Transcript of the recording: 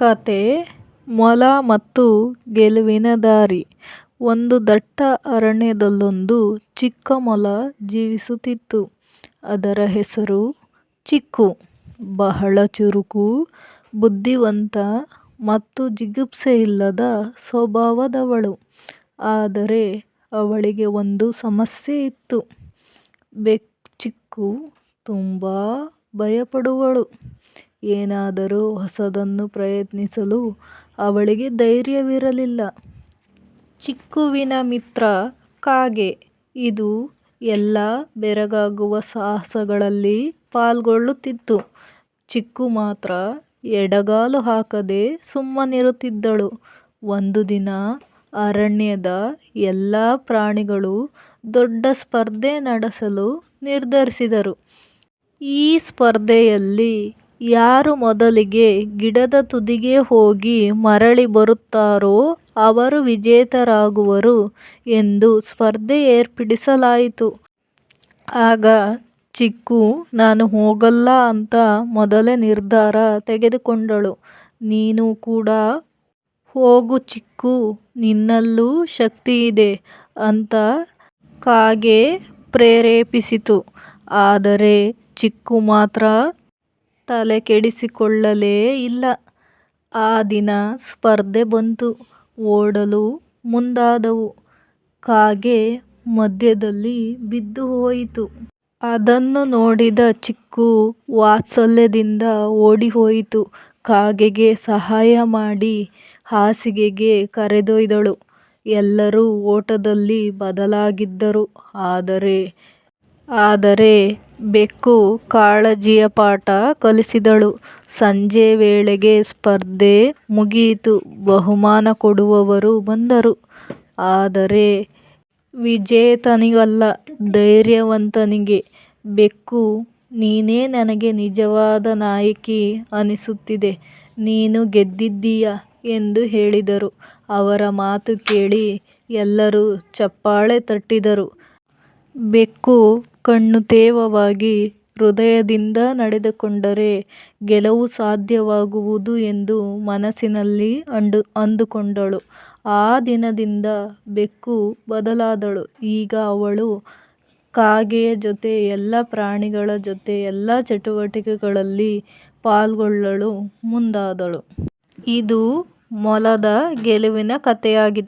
ಕತೆ ಮೊಲ ಮತ್ತು ಗೆಲುವಿನ ದಾರಿ ಒಂದು ದಟ್ಟ ಅರಣ್ಯದಲ್ಲೊಂದು ಚಿಕ್ಕ ಮೊಲ ಜೀವಿಸುತ್ತಿತ್ತು. ಅದರ ಹೆಸರು ಚಿಕ್ಕು. ಬಹಳ ಚುರುಕು, ಬುದ್ಧಿವಂತ ಮತ್ತು ಜಿಗುಪ್ಸೆಯಿಲ್ಲದ ಸ್ವಭಾವದವಳು. ಆದರೆ ಅವಳಿಗೆ ಒಂದು ಸಮಸ್ಯೆ ಇತ್ತು. ಚಿಕ್ಕು ತುಂಬಾ ಭಯಪಡುವಳು. ಏನಾದರೂ ಹೊಸದನ್ನು ಪ್ರಯತ್ನಿಸಲು ಅವಳಿಗೆ ಧೈರ್ಯವಿರಲಿಲ್ಲ. ಚಿಕ್ಕುವಿನ ಮಿತ್ರ ಕಾಗೆ. ಇದು ಎಲ್ಲ ಬೆರಗಾಗುವ ಸಾಹಸಗಳಲ್ಲಿ ಪಾಲ್ಗೊಳ್ಳುತ್ತಿತ್ತು. ಚಿಕ್ಕು ಮಾತ್ರ ಎಡಗಾಲು ಹಾಕದೆ ಸುಮ್ಮನಿರುತ್ತಿದ್ದಳು. ಒಂದು ದಿನ ಅರಣ್ಯದ ಎಲ್ಲ ಪ್ರಾಣಿಗಳು ದೊಡ್ಡ ಸ್ಪರ್ಧೆ ನಡೆಸಲು ನಿರ್ಧರಿಸಿದರು. ಈ ಸ್ಪರ್ಧೆಯಲ್ಲಿ ಯಾರು ಮೊದಲಿಗೆ ಗಿಡದ ತುದಿಗೆ ಹೋಗಿ ಮರಳಿ ಬರುತ್ತಾರೋ ಅವರು ವಿಜೇತರಾಗುವರು ಎಂದು ಸ್ಪರ್ಧೆ ಏರ್ಪಡಿಸಲಾಯಿತು. ಆಗ, ಚಿಕ್ಕು, ನಾನು ಹೋಗಲ್ಲ ಅಂತ ಮೊದಲೇ ನಿರ್ಧಾರ ತೆಗೆದುಕೊಂಡಳು. ನೀನು ಕೂಡ ಹೋಗು ಚಿಕ್ಕು, ನಿನ್ನಲ್ಲೂ ಶಕ್ತಿ ಇದೆ ಅಂತ ಕಾಗೆ ಪ್ರೇರೇಪಿಸಿತು. ಆದರೆ, ಚಿಕ್ಕು ಮಾತ್ರ ತಲೆಕೆಡಿಸಿಕೊಳ್ಳಲೇ ಇಲ್ಲ. ಆ ದಿನ ಸ್ಪರ್ಧೆ ಬಂತು. ಓಡಲು ಮುಂದಾದವು. ಕಾಗೆ ಮಧ್ಯದಲ್ಲಿ ಬಿದ್ದು ಹೋಯಿತು ಅದನ್ನು ನೋಡಿದ ಚಿಕ್ಕು ವಾತ್ಸಲ್ಯದಿಂದ ಓಡಿಹೋಯಿತು. ಕಾಗೆಗೆ ಸಹಾಯ ಮಾಡಿ ಹಾಸಿಗೆಗೆ ಕರೆದೊಯ್ದಳು. ಎಲ್ಲರೂ ಓಟದಲ್ಲಿ ಬದಲಾಗಿದ್ದರು. ಆದರೆ ಆದರೆ ಬೆಕ್ಕು ಕಾಳಜಿಯ ಪಾಠ ಕಲಿಸಿದಳು. ಸಂಜೆ ವೇಳೆಗೆ ಸ್ಪರ್ಧೆ ಮುಗಿಯಿತು. ಬಹುಮಾನ ಕೊಡುವವರು ಬಂದರು. ಆದರೆ ವಿಜೇತನಿಗಲ್ಲ, ಧೈರ್ಯವಂತನಿಗೆ. ಬೆಕ್ಕು, ನೀನೇ ನನಗೆ ನಿಜವಾದ ನಾಯಕಿ ಅನಿಸುತ್ತಿದೆ. ನೀನು ಗೆದ್ದಿದ್ದೀಯ ಎಂದು ಹೇಳಿದರು. ಅವರ ಮಾತು ಕೇಳಿ ಎಲ್ಲರೂ ಚಪ್ಪಾಳೆ ತಟ್ಟಿದರು. ಬೆಕ್ಕು ಕಣ್ಣು ತೇವವಾಗಿ ಹೃದಯದಿಂದ ನಡೆದುಕೊಂಡರೆ ಗೆಲುವು ಸಾಧ್ಯವಾಗುವುದು ಎಂದು ಮನಸ್ಸಿನಲ್ಲಿ ಅಂದುಕೊಂಡಳು. ಆ ದಿನದಿಂದ ಬೆಕ್ಕು ಬದಲಾದಳು. ಈಗ ಅವಳು ಕಾಗೆಯ ಜೊತೆ, ಎಲ್ಲ ಪ್ರಾಣಿಗಳ ಜೊತೆ, ಎಲ್ಲ ಚಟುವಟಿಕೆಗಳಲ್ಲಿ ಪಾಲ್ಗೊಳ್ಳಲು ಮುಂದಾದಳು. ಇದು ಮೊಲದ ಗೆಲುವಿನ ಕಥೆಯಾಗಿತ್ತು.